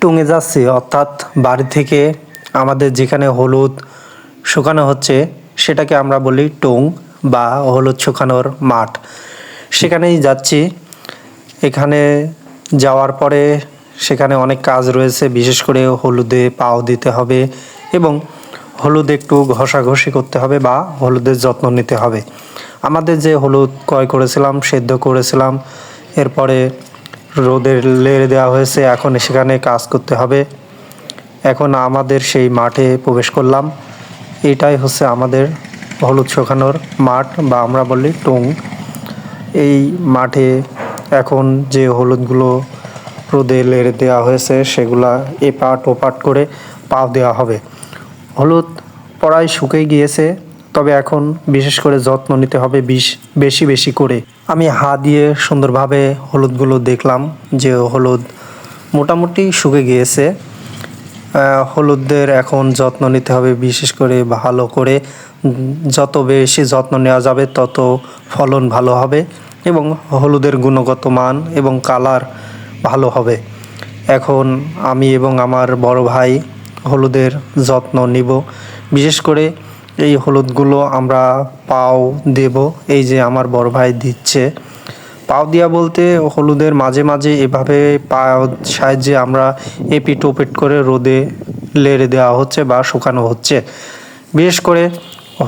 টুঙে যাচ্ছি, অর্থাৎ বাড়ি থেকে আমাদের যেখানে হলুদ শুকানো হচ্ছে, সেটাকে আমরা বলি টুং বা হলুদ শুকানোর মাঠ। সেখানেই যাচ্ছি। এখানে যাওয়ার পরে সেখানে অনেক কাজ রয়েছে, বিশেষ করে হলুদে পাও দিতে হবে এবং হলুদ একটু ঘষাঘষি করতে হবে বা হলুদের যত্ন নিতে হবে। আমাদের যে হলুদ ক্রয় করেছিলাম, সেদ্ধ করেছিলাম, এরপরে রোদে লেড়ে দেওয়া হয়েছে, এখন সেখানে কাজ করতে হবে। এখন আমাদের সেই মাঠে প্রবেশ করলাম। এটাই হচ্ছে আমাদের হলুদ শুকানোর মাঠ বা আমরা বলি টুং। এই মাঠে এখন যে হলুদগুলো রোদে লেড়ে দেওয়া হয়েছে, সেগুলা এপাট ওপাট করে পাও দেওয়া হবে। হলুদ প্রায় শুকিয়ে গিয়েছে। তবে এখন বিশেষ করে যত্ন নিতে হবে বিশ, বেশি বেশি করে। আমি হা দিয়ে সুন্দরভাবে হলুদগুলো দেখলাম যে হলুদ মোটামুটি শুকে গিয়েছে। হলুদদের এখন যত্ন নিতে হবে বিশেষ করে ভালো করে। যত বেশি যত্ন নেওয়া যাবে তত ফলন ভালো হবে এবং হলুদের গুণগত মান এবং কালার ভালো হবে। এখন আমি এবং আমার বড় ভাই হলুদের যত্ন নিব। বিশেষ করে এই হলুদগুলো আমরা পাও দেব, এই যে আমার বড় ভাই দিচ্ছে। পাও দিয়া বলতে হলুদের মাঝে মাঝে এভাবে পাও সাহায্যে আমরা এপিট ওপিট করে রোদে লেড়ে দেওয়া হচ্ছে বা শুকানো হচ্ছে। বিশেষ করে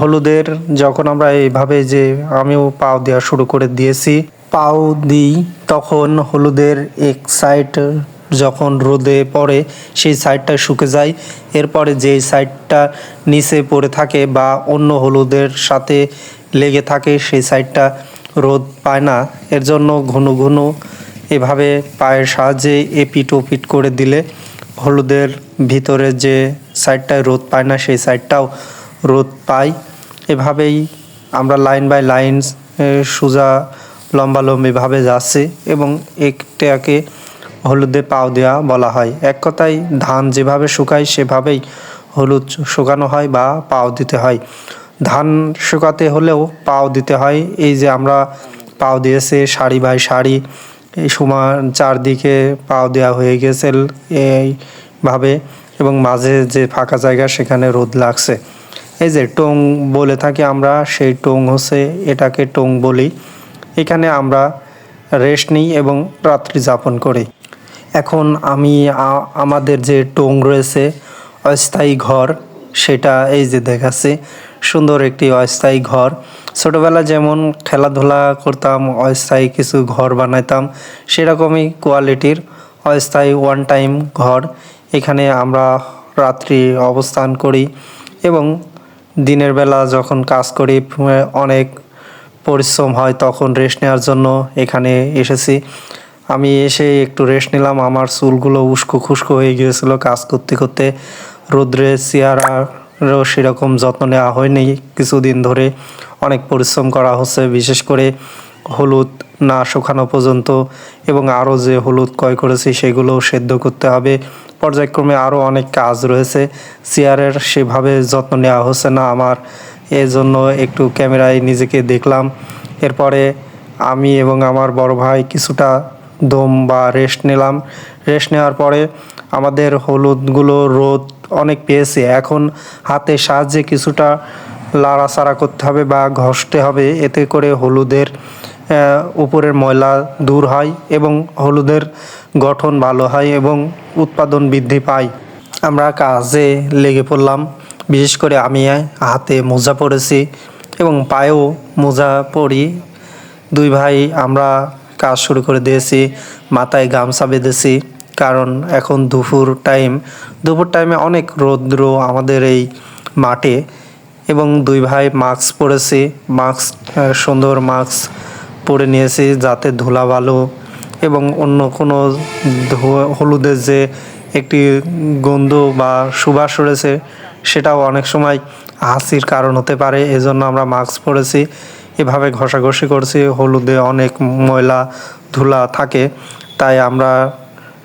হলুদের যখন আমরা এইভাবে যে আমিও পাও দেওয়া শুরু করে দিয়েছি, পাও দিই, তখন হলুদের এক সাইড যখন রোদে পড়ে, সেই সাইডটা শুকে যায়। এরপরে যে সাইডটা নিচে পড়ে থাকে বা অন্য হলুদের সাথে লেগে থাকে, সেই সাইডটা রোদ পায় না। এর জন্য ঘন ঘন এভাবে পায়ের সাহায্যে এপিট ওপিট করে দিলে হলুদের ভিতরে যে সাইডটায় রোদ পায় না, সেই সাইডটাও রোদ পায়। এভাবেই আমরা লাইন বাই লাইন সোজা লম্বালম্বিভাবে যাচ্ছে এবং একটাকে হলুদে পাও দেওয়া বলা হয়। এক কথায়, ধান যেভাবে শুকায়, সেভাবেই হলুদ শুকানো হয় বা পাও দিতে হয়। ধান শুকাতে হলেও পাও দিতে হয়। এই যে আমরা পাও দিয়েছে শাড়ি বাই শাড়ি এই সমান চারদিকে পাও দেওয়া হয়ে গেছে এইভাবে এবং মাঝে যে ফাঁকা জায়গা, সেখানে রোদ লাগছে। এই যে টং বলে থাকি আমরা, সেই টং হচ্ছে এটাকে টং বলি। এখানে আমরা রেস্ট নিই এবং রাত্রি যাপন করি। এখন আমি আমাদের যে টং রয়েছে, অস্থায়ী ঘর, সেটা এই যে দেখাচ্ছি, সুন্দর একটি অস্থায়ী ঘর। ছোটোবেলা যেমন খেলাধুলা করতাম, অস্থায়ী কিছু ঘর বানাইতাম, সেরকমই কোয়ালিটির অস্থায়ী ওয়ান টাইম ঘর। এখানে আমরা রাত্রি অবস্থান করি এবং দিনের বেলা যখন কাজ করি, অনেক পরিশ্রম হয়, তখন রেস্ট নেওয়ার জন্য এখানে এসেছি। আমি এসে একটু রেস্ট নিলাম। আমার চুলগুলো উস্কো খুস্কো হয়ে গিয়েছিল কাজ করতে করতে। রোদ্রে চেয়ারারও সেরকম যত্ন নেওয়া হয়নি। কিছুদিন ধরে অনেক পরিশ্রম করা হচ্ছে, বিশেষ করে হলুদ না শুকানো পর্যন্ত এবং আরও যে হলুদ ক্রয় করেছি সেগুলো সেদ্ধ করতে হবে। পর্যায়ক্রমে আরও অনেক কাজ রয়েছে। চেয়ারের সেভাবে যত্ন নেওয়া হচ্ছে না আমার। এর জন্য একটু ক্যামেরায় নিজেকে দেখলাম। এরপরে আমি এবং আমার বড় ভাই কিছুটা দম বা রেস্ট নিলাম। রেস্ট নেওয়ার পরে আমাদের হলুদগুলো রোদ অনেক পেয়েছে। এখন হাতে সাহায্যে কিছুটা লাড়াচাড়া করতে হবে বা ঘষতে হবে। এতে করে হলুদের উপরের ময়লা দূর হয় এবং হলুদের গঠন ভালো হয় এবং উৎপাদন বৃদ্ধি পায়। আমরা কাজে লেগে পড়লাম। বিশেষ করে আমি হাতে মোজা পরেছি এবং পায়েও মোজা পরি। দুই ভাই, আমরা কাজ শুরু করে দিয়েছি, মাথায় গামছা বেঁধেছি, কারণ এখন দুপুর টাইম দুপুর টাইমে অনেক রৌদ্র আমাদের এই মাঠে এবং দুই ভাই মাস্ক পরেছি মাস্ক সুন্দর মাস্ক পরে নিয়েছি যাতে ধুলা ভালো এবং অন্য কোনো হলুদের যে একটি গন্ধ বা সুবাস রয়েছে, সেটাও অনেক সময় হাসির কারণ হতে পারে, এজন্য আমরা মাস্ক পরেছি। এভাবে ঘষাঘষি করছি, হলুদে অনেক ময়লা, ধুলা থাকে। তাই আমরা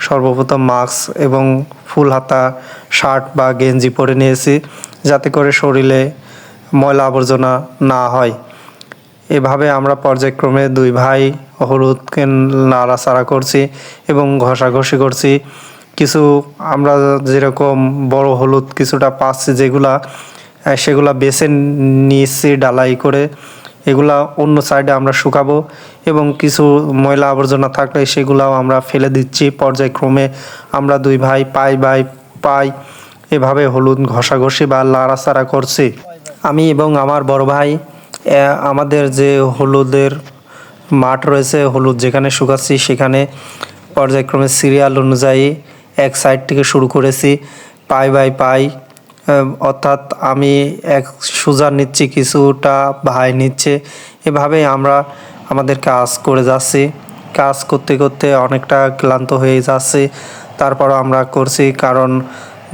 সর্বপ্রথম মাস্ক এবং ফুল হাতা, শার্ট বা গেঞ্জি পরে নিয়েছি, যাতে করে শরীরে ময়লা আবর্জনা না হয়। এভাবে আমরা পর্যায়ক্রমে দুই ভাই হলুদকে নাড়াচাড়া করছি এবং ঘষাঘষি করছি। কিছু আমরা যেরকম বড় হলুদ কিছুটা পাচ্ছি যেগুলা সেগুলা বেছে নিয়েছি ডালাই করে। এগুলা অন্য সাইডে আমরা শুকাবো এবং কিছু ময়লা আবর্জনা থাকলে সেগুলাও আমরা ফেলে দিচ্ছি। পর্যায়ক্রমে আমরা দুই ভাই, পাই বাই পাই এভাবে হলুদ ঘষাঘষি বা লাড়াচাড়া করছি। আমি এবং আমার বড় ভাই আমাদের যে হলুদের মাঠ রয়েছে, হলুদ যেখানে শুকাচ্ছি সেখানে পর্যায়ক্রমে সিরিয়াল অনুযায়ী এক সাইড থেকে শুরু করেছি। পাই বাই পাই অর্থাৎ আমি এক সুজার নিচ্ছি, কিছুটা ভাই নিচ্ছে। এভাবে আমরা আমাদের কাজ করে যাচ্ছি। কাজ করতে করতে অনেকটা ক্লান্ত হয়ে যাচ্ছে। তারপর আমরা করছি, কারণ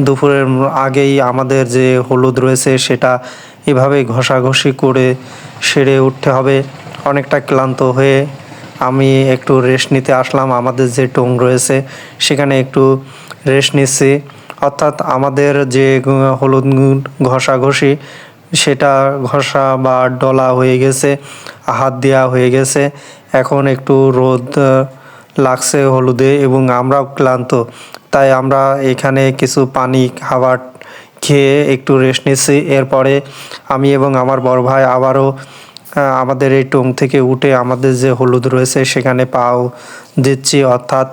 দুপুরের আগেই আমাদের যে হলুদ রয়েছে, সেটা এভাবে ঘষাঘষি করে সেরে উঠতে হবে। অনেকটা ক্লান্ত হয়ে আমি একটু রেস্ট নিতে আসলাম। আমাদের যে টোং রয়েছে, সেখানে একটু রেস্ট নিচ্ছি। অর্থাৎ আমাদের যে হলুদ ঘষাঘষি, সেটা ঘষা বা ডলা হয়ে গেছে, হাত দেওয়া হয়ে গেছে। এখন একটু রোদ লাগছে হলুদে এবং আমরাও ক্লান্ত। তাই আমরা এখানে কিছু পানি, খাবার খেয়ে একটু রেস্ট নিচ্ছি। এরপরে আমি এবং আমার বড় ভাই আবারও আমাদের এই টোং থেকে উঠে আমাদের যে হলুদ রয়েছে, সেখানে পাও দিচ্ছি। অর্থাৎ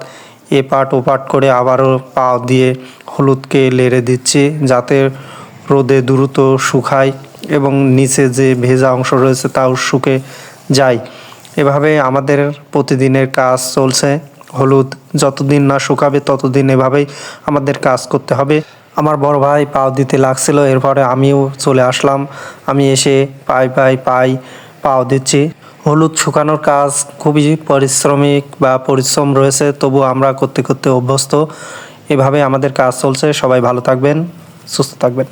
এ পাট ও পাট করে আবারও পাও দিয়ে হলুদকে লেড়ে দিচ্ছি যাতে রোদে দ্রুত শুকায় এবং নিচে যে ভেজা অংশ রয়েছে তাও শুকে যায়। এভাবে আমাদের প্রতিদিনের কাজ চলছে। হলুদ যতদিন না শুকাবে ততদিন এভাবেই আমাদের কাজ করতে হবে। আমার বড় ভাই পাও দিতে লাগছিল, এরপরে আমিও চলে আসলাম। আমি এসে পাই পাই পাই পাও দিচ্ছি। হলুদ শুকানোর কাজ খুবই পরিশ্রমিক বা পরিশ্রম রয়েছে, তবু আমরা করতে করতে অভ্যস্ত। এভাবে আমাদের কাজ চলছে। সবাই ভালো থাকবেন সুস্থ থাকবেন।